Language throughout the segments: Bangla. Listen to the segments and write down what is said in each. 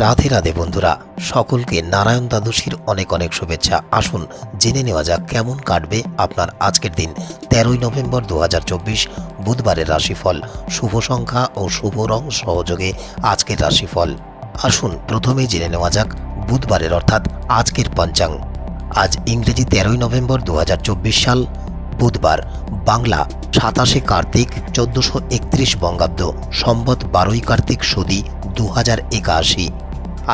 রাধে রাধে বন্ধুরা, সকলকে নারায়ণ দ্বাদশীর অনেক অনেক শুভেচ্ছা। আসুন, জেনে নেওয়া যাক কেমন কাটবে আপনার আজকের দিন। তেরোই নভেম্বর দু হাজার চব্বিশ, বুধবারের রাশিফল। শুভ সংখ্যা ও শুভ রং সহযোগে আজকের রাশিফল। আসুন, প্রথমে জেনে নেওয়া যাক বুধবারের অর্থাৎ আজকের পঞ্চাং। আজ ইংরেজি তেরোই নভেম্বর দু হাজার চব্বিশ সাল, বুধবার। বাংলা, সাতাশে কার্তিক, চোদ্দশো একত্রিশ বঙ্গাব্দ। সম্বত বারোই কার্তিক সুদি দু হাজার একাশি।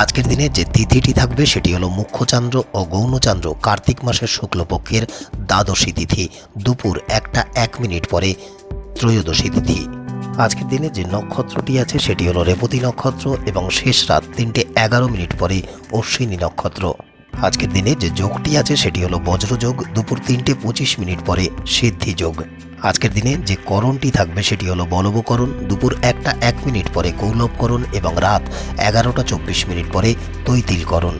আজকের দিনে যে তিথিটি থাকবে সেটি হলো মুখ্যচান্দ্র ও গৌণচান্দ্র কার্তিক মাসের শুক্লপক্ষের দ্বাদশী তিথি, দুপুর একটা এক মিনিট পরে ত্রয়োদশী তিথি। আজকের দিনে যে নক্ষত্রটি আছে সেটি হলো রেবতী নক্ষত্র এবং শেষ রাত তিনটে এগারো মিনিট পরে অশ্বিনী নক্ষত্র। আজকের দিনে যে যোগটি আছে সেটি হলো বজ্রযোগ, দুপুর তিনটে পঁচিশ মিনিট পরে সিদ্ধি যোগ। আজকের দিনে যে করণটি থাকবে সেটি হলো বলবকরণ, দুপুর একটা এক মিনিট পরে কৌলভকরণ এবং রাত এগারোটা চব্বিশ মিনিট পরে তৈতিলকরণ।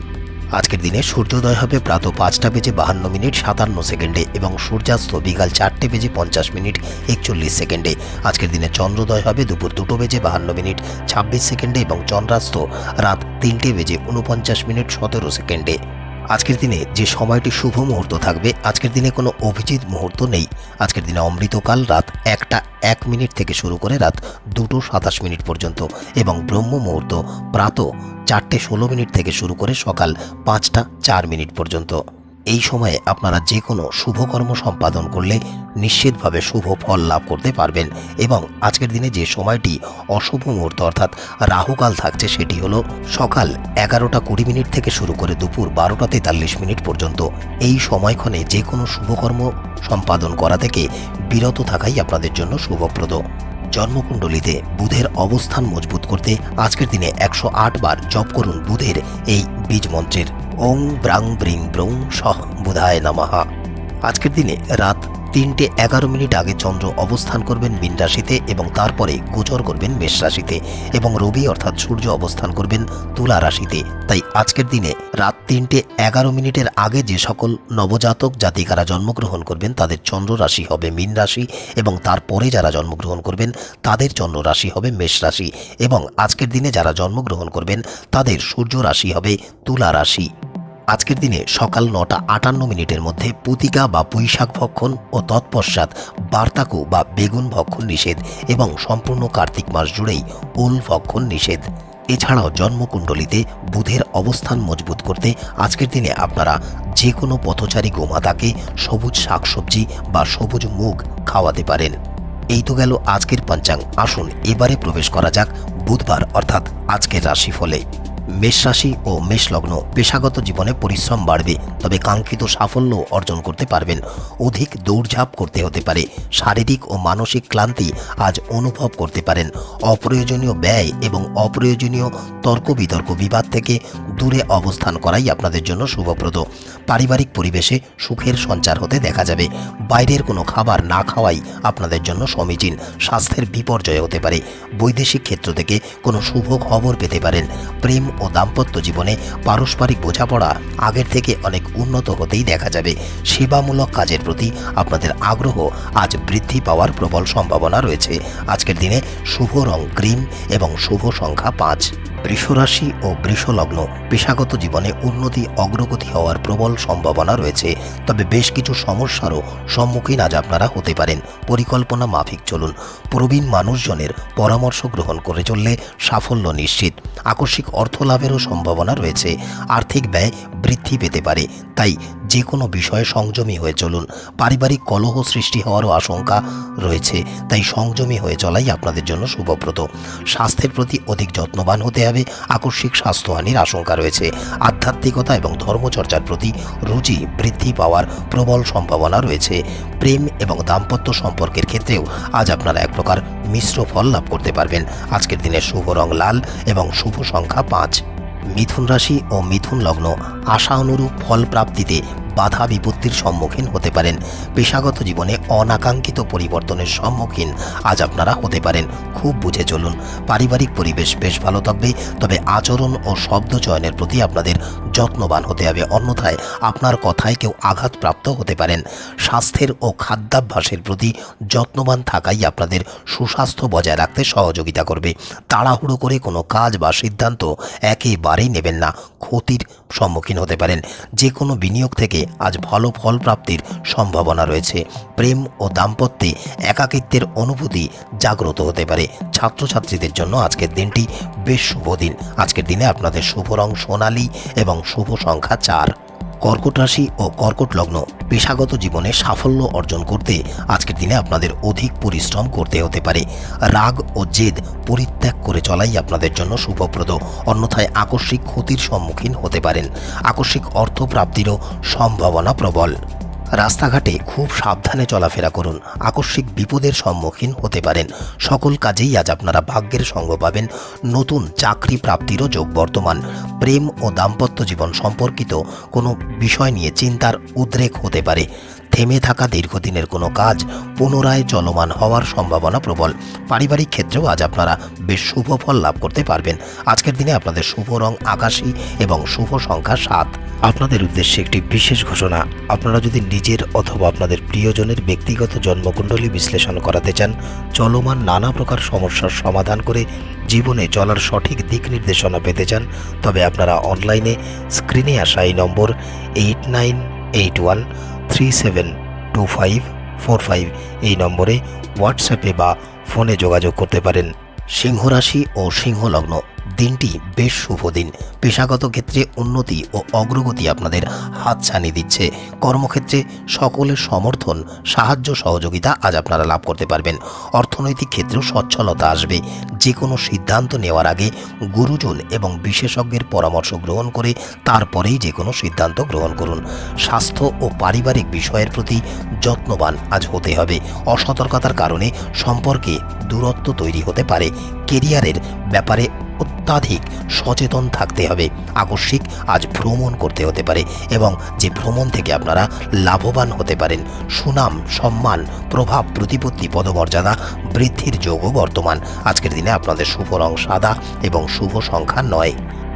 আজকের দিনে সূর্যোদয় হবে প্রাত পাঁচটা বেজে বাহান্ন মিনিট সাতান্ন সেকেন্ডে এবং সূর্যাস্ত বিকাল চারটে বেজে পঞ্চাশ মিনিট একচল্লিশ সেকেন্ডে। আজকের দিনে চন্দ্রোদয় হবে দুপুর দুটো বেজে বাহান্ন মিনিট ছাব্বিশ সেকেন্ডে এবং চন্দ্রাস্ত রাত তিনটে বেজে উনপঞ্চাশ মিনিট সতেরো সেকেন্ডে। আজকের দিনে যে সময়টি শুভ মুহূর্ত থাকবে, আজকের দিনে কোনো অভিজিৎ মুহূর্ত নেই। আজকের দিনে অমৃতকাল রাত একটা এক মিনিট থেকে শুরু করে রাত দুটো সাতাশ মিনিট পর্যন্ত এবং ব্রহ্ম মুহূর্ত প্রাত চারটে ষোলো মিনিট থেকে শুরু করে সকাল পাঁচটা চার মিনিট পর্যন্ত। এই সময়ে আপনারা যে কোনো শুভকর্ম সম্পাদন করলে নিশ্চিতভাবে শুভ ফল লাভ করতে পারবেন এবং আজকের দিনে যে সময়টি অশুভ মুহূর্ত অর্থাৎ রাহুকাল থাকছে সেটি হলো সকাল এগারোটা কুড়ি মিনিট থেকে শুরু করে দুপুর বারোটা তেতাল্লিশ মিনিট পর্যন্ত। এই সময়ক্ষণে যে কোনো শুভকর্ম সম্পাদন করা থেকে বিরত থাকাই আপনাদের জন্য শুভপ্রদ। জন্মকুণ্ডলিতে বুধের অবস্থান মজবুত করতে আজকের দিনে একশো আট বার জপ করুন বুধের এই বীজ মন্ত্রের। ওং ব্রাং ব্রিং ব্রং সহ বুধায় নামাহা আজকের দিনে রাত তিনটে এগারো মিনিট আগে চন্দ্র অবস্থান করবেন মীন রাশিতে এবং তারপরে গোচর করবেন মেষ রাশিতে এবং রবি অর্থাৎ সূর্য অবস্থান করবেন তুলা রাশিতে। তাই আজকের দিনে রাত তিনটে এগারো মিনিটের আগে যে সকল নবজাতক জাতিকারা জন্মগ্রহণ করবেন তাদের চন্দ্র রাশি হবে মীন রাশি এবং তারপরে যারা জন্মগ্রহণ করবেন তাদের চন্দ্র রাশি হবে মেষ রাশি এবং আজকের দিনে যারা জন্মগ্রহণ করবেন তাদের সূর্য রাশি হবে তুলা রাশি। আজকের দিনে সকাল নটা আটান্ন মিনিটের মধ্যে পুতিকা বা পুঁইশাক ভক্ষণ ও তৎপশ্চাৎ বার্তাকু বা বেগুন ভক্ষণ নিষেধ এবং সম্পূর্ণ কার্তিক মাস জুড়েই ওল ভক্ষণ নিষেধ। এছাড়াও জন্মকুণ্ডলিতে বুধের অবস্থান মজবুত করতে আজকের দিনে আপনারা যে কোনো পথচারী গোমাতাকে সবুজ শাকসবজি বা সবুজ মুগ খাওয়াতে পারেন। এই তো গেল আজকের পঞ্চাঙ্গ আসুন এবারে প্রবেশ করা যাক বুধবার, অর্থাৎ আজকের রাশিফলে। মেষ রাশি ও মেষ লগ্ন পেশাগত জীবনে পরিশ্রম বাড়বে, তবে কাঙ্ক্ষিত সাফল্য অর্জন করতে পারবেন। অধিক দৌড়ঝাঁপ করতে হতে পারে। শারীরিক ও মানসিক ক্লান্তি আজ অনুভব করতে পারেন। অপ্রয়োজনীয় ব্যয় এবং অপ্রয়োজনীয় তর্ক বিতর্ক বিবাদ থেকে দূরে অবস্থান করাই আপনাদের জন্য শুভপ্রদ। পারিবারিক পরিবেশে সুখের সঞ্চার হতে দেখা যাবে। বাইরের কোনো খাবার না খাওয়াই আপনাদের জন্য সমীচীন। স্বাস্থ্যের বিপর্যয় হতে পারে। বৈদেশিক ক্ষেত্র থেকে কোনো শুভ খবর পেতে পারেন। প্রেম ও দাম্পত্য জীবনে পারস্পরিক বোঝাপড়া আগের থেকে অনেক উন্নত হতেই দেখা যাবে। সেবামূলক কাজের প্রতি আপনাদের আগ্রহ আজ বৃদ্ধি পাওয়ার প্রবল সম্ভাবনা রয়েছে। আজকের দিনে শুভ রং ক্রিম এবং শুভ সংখ্যা পাঁচ। বৃষরাশি ও বৃষলগ্ন পেশাগত জীবনে উন্নতি অগ্রগতি হওয়ার প্রবল সম্ভাবনা রয়েছে। তবে বেশ কিছু সমস্যারও সম্মুখীন আজ আপনারা হতে পারেন। পরিকল্পনা মাফিক চলুন। প্রবীণ মানুষজনের পরামর্শ গ্রহণ করে চললে সাফল্য নিশ্চিত। আকস্মিক অর্থ লাভেরও সম্ভাবনা রয়েছে। আর্থিক ব্যয় বৃদ্ধি পেতে পারে। তাই যে কোনো বিষয়ে সংযমী হয়ে চলুন। পারিবারিক কলহ সৃষ্টি হওয়ারও আশঙ্কা রয়েছে, তাই সংযমী হয়ে চলাই আপনাদের জন্য শুভপ্রদ স্বাস্থ্যের প্রতি অধিক যত্নবান হতে হবে, আকস্মিক স্বাস্থ্যহানির আশঙ্কা রয়েছে। আধ্যাত্মিকতা এবং ধর্মচর্চার প্রতি রুচি বৃদ্ধি পাওয়ার প্রবল সম্ভাবনা রয়েছে। প্রেম এবং দাম্পত্য সম্পর্কের ক্ষেত্রেও আজ আপনারা এক প্রকার মিশ্র ফল লাভ করতে পারবেন। আজকের দিনে শুভ রং লাল এবং শুভ সংখ্যা পাঁচ। মিথুন রাশি ও মিথুন লগ্ন আশা অনুরূপ ফল প্রাপ্তিতে বাধা বিপত্তির সম্মুখীন হতে পারেন। পেশাগত জীবনে অনাকাঙ্ক্ষিত পরিবর্তনের সম্মুখীন আজ আপনারা হতে পারেন। খুব বুঝে চলুন, পারিবারিক পরিবেশ বেশ ভালো থাকবে, তবে আচরণ ও শব্দ চয়নের প্রতি আপনাদের যত্নবান হতে হবে। অন্যথায় আপনার কথায় কেউ আঘাতপ্রাপ্ত হতে পারেন। স্বাস্থ্যের ও খাদ্যাভ্যাসের প্রতি যত্নবান থাকাই আপনাদের সুস্বাস্থ্য বজায় রাখতে সহযোগিতা করবে। তাড়াহুড়ো করে কোনো কাজ বা সিদ্ধান্ত একেবারেই নেবেন না। ক্ষতির সম্মুখীন হতে পারেন। যে কোনো বিনিয়োগ থেকে আজ ভালো ফল প্রাপ্তির সম্ভাবনা রয়েছে। প্রেম ও দাম্পত্যে একাকিত্বের অনুভূতি জাগ্রত হতে পারে। ছাত্রছাত্রীদের জন্য আজকের দিনটি বেশ শুভ দিন। আজকের দিনে আপনাদের শুভ রং সোনালী এবং শুভ সংখ্যা চার। কর্কট রাশি ও কর্কট লগ্ন পেশাগত জীবনে সাফল্য অর্জন করতে আজকের দিনে আপনাদের অধিক পরিশ্রম করতে হতে পারে। রাগ ও জেদ পরিত্যাগ করে চলাই আপনাদের জন্য শুভপ্রদ অন্যথায় আকস্মিক ক্ষতির সম্মুখীন হতে পারেন। আকস্মিক অর্থ প্রাপ্তিরও সম্ভাবনা প্রবল। রাস্তাঘাটে খুব সাবধানে চলাফেরা করুন। আকস্মিক বিপদের সম্মুখীন হতে পারেন। সকল কাজেই আজ আপনারা ভাগ্যের সঙ্গ পাবেন। নতুন চাকরি প্রাপ্তিরও যোগ বর্তমান। প্রেম ও দাম্পত্য জীবন সম্পর্কিত কোনো বিষয় নিয়ে চিন্তার উদ্রেক হতে পারে। থেমে থাকা দীর্ঘদিনের কোনো কাজ পুনরায় চলমান হওয়ার সম্ভাবনা প্রবল। পারিবারিক ক্ষেত্রেও আজ আপনারা বেশ শুভ ফল লাভ করতে পারবেন। আজকের দিনে আপনাদের শুভ রং আকাশী এবং শুভ সংখ্যা সাত। আপনাদের উদ্দেশ্যে একটি বিশেষ ঘোষণা। আপনারা যদি নিজের অথবা আপনাদের প্রিয়জনের ব্যক্তিগত জন্মকুণ্ডলী বিশ্লেষণ করাতে চান, চলমান নানা প্রকার সমস্যার সমাধান করে জীবনে চলার সঠিক দিক নির্দেশনা পেতে চান, তবে আপনারা অনলাইনে স্ক্রিনে আসা এই number eight nine eight one three seven two five four five এই নম্বরে হোয়াটসঅ্যাপে বা ফোনে যোগাযোগ করতে পারেন। সিংহরাশি ও সিংহ লগ্ন দিনটি বেশ শুভ দিন। পেশাগত ক্ষেত্রে উন্নতি ও অগ্রগতি আপনাদের হাতছানি দিচ্ছে। কর্মক্ষেত্রে সকলের সমর্থন, সাহায্য, সহযোগিতা আজ আপনারা লাভ করতে পারবেন। অর্থনৈতিক ক্ষেত্রেও সচ্ছলতা আসবে। যে কোনো সিদ্ধান্ত নেওয়ার আগে গুরুজন এবং বিশেষজ্ঞের পরামর্শ গ্রহণ করে তারপরেই যে কোনো সিদ্ধান্ত গ্রহণ করুন। স্বাস্থ্য ও পারিবারিক বিষয়ের প্রতি যত্নবান আজ হতে হবে। অসতর্কতার কারণে সম্পর্কে দূরত্ব তৈরি হতে পারে। কেরিয়ারের ব্যাপারে অত্যাধিক সচেতন থাকতে হবে। আকস্মিক আজ ভ্রমণ করতে হতে পারে এবং যে ভ্রমণ থেকে আপনারা লাভবান হতে পারেন, সুনাম, সম্মান, প্রভাব, প্রতিপত্তি, পদমর্যাদা বৃদ্ধির যোগও বর্তমান। আজকের দিনে আপনাদের শুভ রং সাদা এবং শুভ সংখ্যা নয়।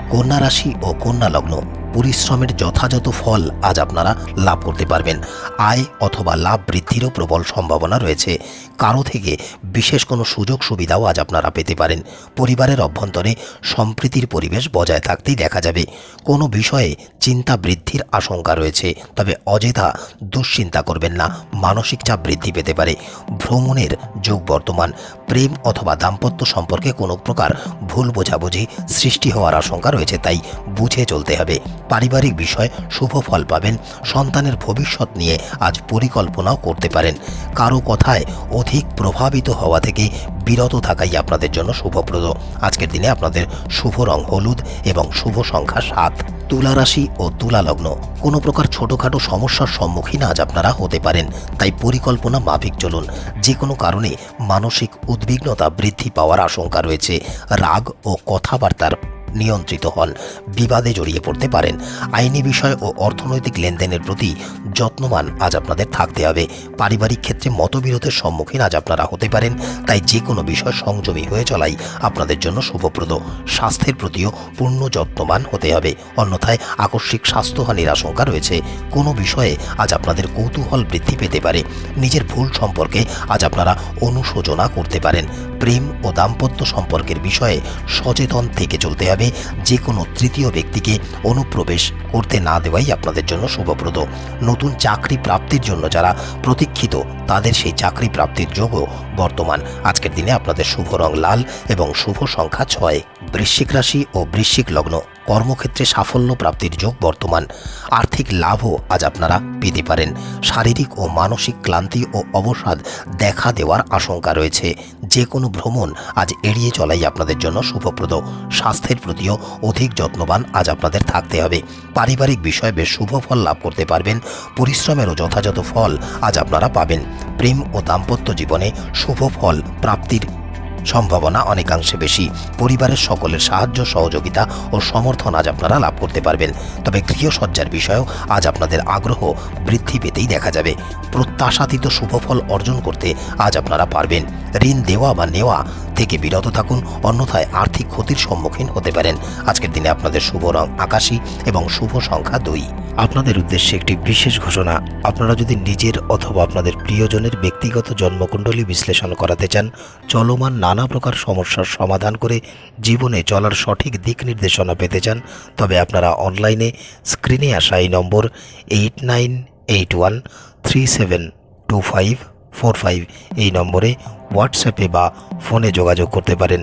কন্যা রাশি ও কন্যা লগ্ন। পরিশ্রমের যথাযথ ফল আজ আপনারা লাভ করতে পারবেন। আয় অথবা লাভ বৃদ্ধিরও প্রবল সম্ভাবনা রয়েছে। কারও থেকে বিশেষ কোনো সুযোগ সুবিধাও আজ আপনারা পেতে পারেন। পরিবারের অভ্যন্তরে সম্প্রীতির পরিবেশ বজায় থাকতেই দেখা যাবে। কোনো বিষয়ে চিন্তা বৃদ্ধির আশঙ্কা রয়েছে, তবে অযথা দুশ্চিন্তা করবেন না। মানসিক চাপ বৃদ্ধি পেতে পারে। ভ্রমণের যোগ বর্তমান। প্রেম অথবা দাম্পত্য সম্পর্কে কোনো প্রকার ভুল বোঝাবুঝি সৃষ্টি হওয়ার আশঙ্কা রয়েছে, তাই বুঝে চলতে হবে। পারিবারিক বিষয় শুভ ফল পাবেন, সন্তানের ভবিষ্যৎ নিয়ে আজ পরিকল্পনাও করতে পারেন। কারও কথায় অধিক প্রভাবিত হওয়া থেকে বিরত থাকাই আপনাদের জন্য শুভপ্রদ। আজকের দিনে আপনাদের শুভ রং হলুদ এবং শুভ সংখ্যা সাত। তুলা রাশি ও তুলা লগ্ন, কোনো প্রকার ছোটোখাটো সমস্যার সম্মুখীন আজ আপনারা হতে পারেন, তাই পরিকল্পনা মাফিক চলুন। যে কোনো কারণে মানসিক উদ্বিগ্নতা বৃদ্ধি পাওয়ার আশঙ্কা রয়েছে। রাগ ও কথাবার্তার নিয়ন্ত্রিত হন। বিবাদে জড়িয়ে পড়তে পারেন। আইনি বিষয় ও অর্থনৈতিক লেনদেনের প্রতি যত্নবান আজ আপনাদের থাকতে হবে। পারিবারিক ক্ষেত্রে মতবিরোধের সম্মুখীন আজ আপনারা হতে পারেন। তাই যে কোনো বিষয় সংযমী হয়ে চলাই আপনাদের জন্য শুভপ্রদ। স্বাস্থ্যের প্রতিও পূর্ণ যত্নবান হতে হবে। অন্যথায় আকস্মিক স্বাস্থ্যহানির আশঙ্কা রয়েছে। কোনো বিষয়ে আজ আপনাদের কৌতূহল বৃদ্ধি পেতে পারে। নিজের ভুল সম্পর্কে আজ আপনারা অনুশোচনা করতে পারেন। প্রেম ও দাম্পত্য সম্পর্কের বিষয়ে সচেতন থেকে চলতে হবে। যে কোনো তৃতীয় ব্যক্তিকে অনুপ্রবেশ করতে না দেওয়াই আপনাদের জন্য শুভপ্রদ নতুন চাকরি প্রাপ্তির জন্য যারা প্রতীক্ষিত, তাদের সেই চাকরি প্রাপ্তির যোগও বর্তমান। আজকের দিনে আপনাদের শুভ রং লাল এবং শুভ সংখ্যা ছয়। বৃশ্চিক রাশি ও বৃশ্চিক লগ্ন। কর্মক্ষেত্রে সাফল্য প্রাপ্তির যোগ বর্তমান। আর্থিক লাভও আজ আপনারা পেতে পারেন। শারীরিক ও মানসিক ক্লান্তি ও অবসাদ দেখা দেওয়ার আশঙ্কা রয়েছে। যে কোনো ভ্রমণ আজ এড়িয়ে চলাই আপনাদের জন্য শুভপ্রদ। স্বাস্থ্যের প্রতিও অধিক যত্নবান আজ আপনাদের থাকতে হবে। পারিবারিক বিষয়ে বেশ শুভ ফল লাভ করতে পারবেন। পরিশ্রমেরও যথাযথ ফল আজ আপনারা পাবেন। প্রেম ও দাম্পত্য জীবনে শুভ ফল প্রাপ্তির সম্ভাবনা অনেকাংশে বেশি। পরিবারের সকলের সাহায্য, সহযোগিতা ও সমর্থন আজ আপনারা লাভ করতে পারবেন। তবে গৃহসজ্জার বিষয়েও আজ আপনাদের আগ্রহ বৃদ্ধি পেতেই দেখা যাবে। প্রত্যাশাতীত শুভফল অর্জন করতে আজ আপনারা পারবেন। ঋণ দেওয়া বা নেওয়া থেকে বিরত থাকুন, অন্যথায় আর্থিক ক্ষতির সম্মুখীন হতে পারেন। আজকের দিনে আপনাদের শুভ রং আকাশী এবং শুভ সংখ্যা দুই। আপনাদের উদ্দেশ্যে একটি বিশেষ ঘোষণা। আপনারা যদি নিজের অথবা আপনাদের প্রিয়জনের ব্যক্তিগত জন্মকুণ্ডলী বিশ্লেষণ করাতে চান, চলমান নানা প্রকার সমস্যার সমাধান করে জীবনে চলার সঠিক দিক নির্দেশনা পেতে চান, তবে আপনারা অনলাইনে স্ক্রিনে আসা এই number eight nine eight one three seven two five four five এই নম্বরে হোয়াটসঅ্যাপে বা ফোনে যোগাযোগ করতে পারেন।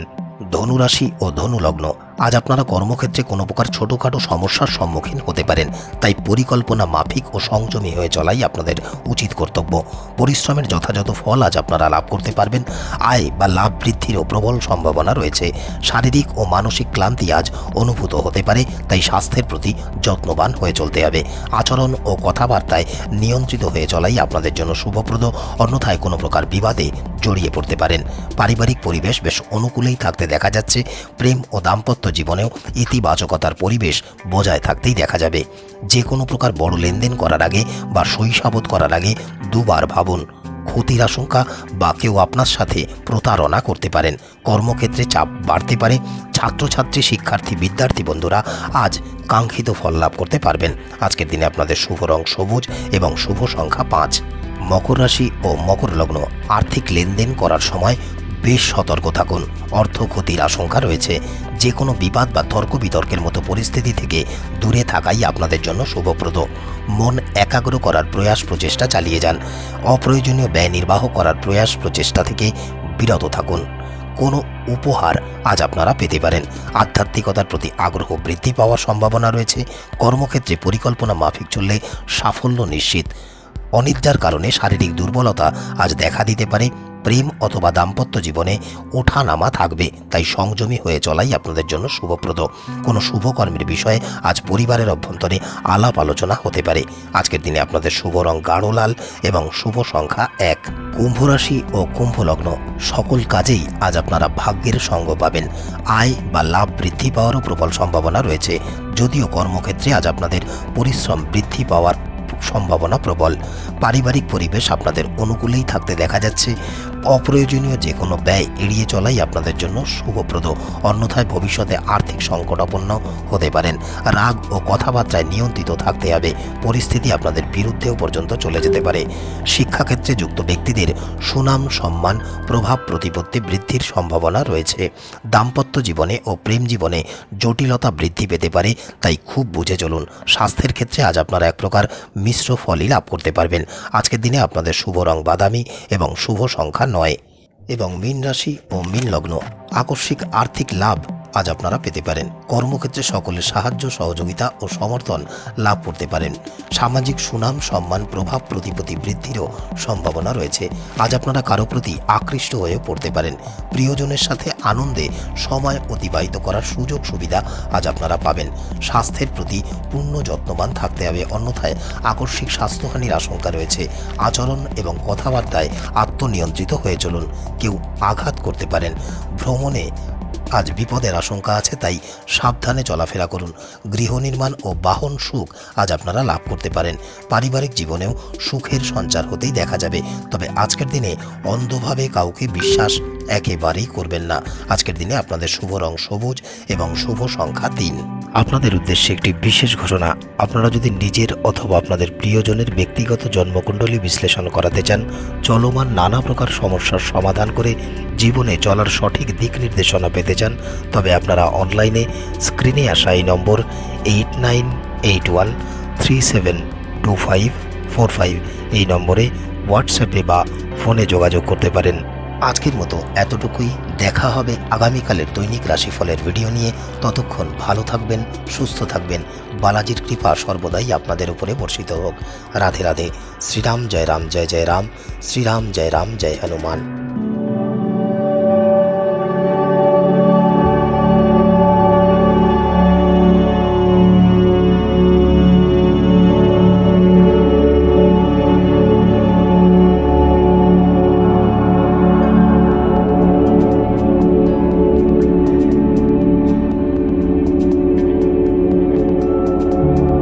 ধনুরাশি ও ধনুলগ্ন। আজ আপনারা কর্মক্ষেত্রে কোনো প্রকার ছোটোখাটো সমস্যার সম্মুখীন হতে পারেন। তাই পরিকল্পনা মাফিক ও সংযমী হয়ে চলাই আপনাদের উচিত কর্তব্য। পরিশ্রমের যথাযথ ফল আজ আপনারা লাভ করতে পারবেন। আয় বা লাভ বৃদ্ধিরও প্রবল সম্ভাবনা রয়েছে। শারীরিক ও মানসিক ক্লান্তি আজ অনুভূত হতে পারে, তাই স্বাস্থ্যের প্রতি যত্নবান হয়ে চলতে হবে। আচরণ ও কথাবার্তায় নিয়ন্ত্রিত হয়ে চলাই আপনাদের জন্য শুভপ্রদ, অন্যথায় কোনো প্রকার বিবাদে জড়িয়ে পড়তে পারেন। পারিবারিক পরিবেশ বেশ অনুকূলেই থাকতে দেখা যাচ্ছে। প্রেম ও দাম্পত্য জীবনেও ইতিবাচকতার পরিবেশ বজায় থাকতেই দেখা যাবে। যে কোনো প্রকার বড় লেনদেন করার আগে বা সইসাবত করার আগে দুবার ভাবুন, ক্ষতির আশঙ্কা বা কেউ আপনার সাথে প্রতারণা করতে পারেন। কর্মক্ষেত্রে চাপ বাড়তে পারে। ছাত্রছাত্রী, শিক্ষার্থী, বিদ্যার্থী বন্ধুরা আজ কাঙ্ক্ষিত ফল লাভ করতে পারবেন। আজকের দিনে আপনাদের শুভ রং সবুজ এবং শুভ সংখ্যা পাঁচ। মকর রাশি ও মকর লগ্ন আর্থিক লেনদেন করার সময় বেশ সতর্ক থাকুন। অর্থ ক্ষতির আশঙ্কা রয়েছে। যে কোনো বিবাদ বা তর্ক বিতর্কের মতো পরিস্থিতি থেকে দূরে থাকাই আপনাদের জন্য শুভপ্রদ। মন একাগ্র করার প্রয়াস প্রচেষ্টা চালিয়ে যান। অপ্রয়োজনীয় ব্যয় নির্বাহ করার প্রয়াস প্রচেষ্টা থেকে বিরত থাকুন। কোনো উপহার আজ আপনারা পেতে পারেন। আধ্যাত্মিকতার প্রতি আগ্রহ বৃদ্ধি পাওয়ার সম্ভাবনা রয়েছে। কর্মক্ষেত্রে পরিকল্পনা মাফিক চললে সাফল্য নিশ্চিত। অনিদ্রার কারণে শারীরিক দুর্বলতা আজ দেখা দিতে পারে। প্রেম অথবা দাম্পত্য জীবনে ওঠা নামা থাকবে, তাই সংযমী হয়ে চলাই আপনাদের জন্য শুভপ্রদ। কোনো শুভকর্মের বিষয়ে আজ পরিবারের অভ্যন্তরে আলাপ আলোচনা হতে পারে। আজকের দিনে আপনাদের শুভ রং গাঢ় লাল এবং শুভ সংখ্যা এক। কুম্ভ রাশি ও কুম্ভ লগ্ন সকল কাজেই আজ আপনারা ভাগ্যের সঙ্গ পাবেন। আয় বা লাভ বৃদ্ধি পাওয়ারও প্রবল সম্ভাবনা রয়েছে। যদিও কর্মক্ষেত্রে আজ আপনাদের পরিশ্রম বৃদ্ধি পাওয়ার সম্ভাবনা প্রবল। পারিবারিক পরিবেশ আপনাদের অনুকূলেই থাকতে দেখা যাচ্ছে। অপ্রয়োজনীয় যে কোনো ব্যয় এড়িয়ে চলাই আপনাদের জন্য শুভপ্রদ। অন্যথায় ভবিষ্যতে আর্থিক সংকটাপন্ন হতে পারেন। রাগ ও কথাবার্তায় নিয়ন্ত্রিত থাকতে হবে। পরিস্থিতি আপনাদের বিরুদ্ধেও পর্যন্ত চলে যেতে পারে। শিক্ষাক্ষেত্রে যুক্ত ব্যক্তিদের সুনাম, সম্মান, প্রভাব, প্রতিপত্তি বৃদ্ধির সম্ভাবনা রয়েছে। দাম্পত্য জীবনে ও প্রেম জীবনে জটিলতা বৃদ্ধি পেতে পারে, তাই খুব বুঝে চলুন। স্বাস্থ্যের ক্ষেত্রে আজ আপনারা এক প্রকার মিশ্র ফলই লাভ করতে পারবেন। আজকের দিনে আপনাদের শুভ রং বাদামি এবং শুভ সংখ্যা নয়। এবং মীন রাশি ও মীন লগ্ন। আকস্মিক আর্থিক লাভ আজ আপনারা পেতে পারেন। কর্মক্ষেত্রে সকলের সাহায্য, সহযোগিতা ও সমর্থন লাভ করতে পারেন। সামাজিক সুনাম, সম্মান, প্রভাব, প্রতিপত্তি বৃদ্ধিরও সম্ভাবনা রয়েছে। আজ আপনারা কারও প্রতি আকৃষ্ট হয়ে পড়তে পারেন। প্রিয়জনের সাথে আনন্দে সময় অতিবাহিত করার সুযোগ সুবিধা আজ আপনারা পাবেন। স্বাস্থ্যের প্রতি পূর্ণ যত্নবান থাকতে হবে, অন্যথায় আকস্মিক স্বাস্থ্যহানির আশঙ্কা রয়েছে। আচরণ এবং কথাবার্তায় আত্মনিয়ন্ত্রিত হয়ে চলুন। কেউ আঘাত করতে পারেন। ভ্রমণে আজ বিপদের আশঙ্কা আছে, তাই সাবধানে চলাফেরা করুন। গৃহ নির্মাণ ও বাহন সুখ আজ আপনারা লাভ করতে পারেন। পারিবারিক জীবনেও সুখের সঞ্চার হতেই দেখা যাবে। তবে আজকের দিনে অন্ধভাবে কাউকে বিশ্বাস একেবারেই করবেন না। আজকের দিনে আপনাদের শুভ রং সবুজ এবং শুভ সংখ্যা তিন। আপনাদের উদ্দেশ্যে একটি বিশেষ ঘোষণা। আপনারা যদি নিজের অথবা আপনাদের প্রিয়জনের ব্যক্তিগত জন্মকুণ্ডলী বিশ্লেষণ করাতে চান, চলমান নানা প্রকার সমস্যার সমাধান করে জীবনে চলার সঠিক দিক নির্দেশনা পেতে চান, তবে আপনারা অনলাইনে স্ক্রিনে আসা এই number eight nine eight one three seven two five four five এই নম্বরে হোয়াটসঅ্যাপে বা ফোনে যোগাযোগ করতে পারেন। আজকের মতো এতটুকুই। দেখা হবে আগামীকালের দৈনিক রাশিফলের ভিডিও নিয়ে। ততক্ষণ ভালো থাকবেন, সুস্থ থাকবেন। বালাজির কৃপা সর্বদাই আপনাদের উপরে বর্ষিত হোক। রাধে রাধে। শ্রীরাম, জয় রাম, জয় জয় রাম। শ্রীরাম, জয় রাম, জয় হনুমান।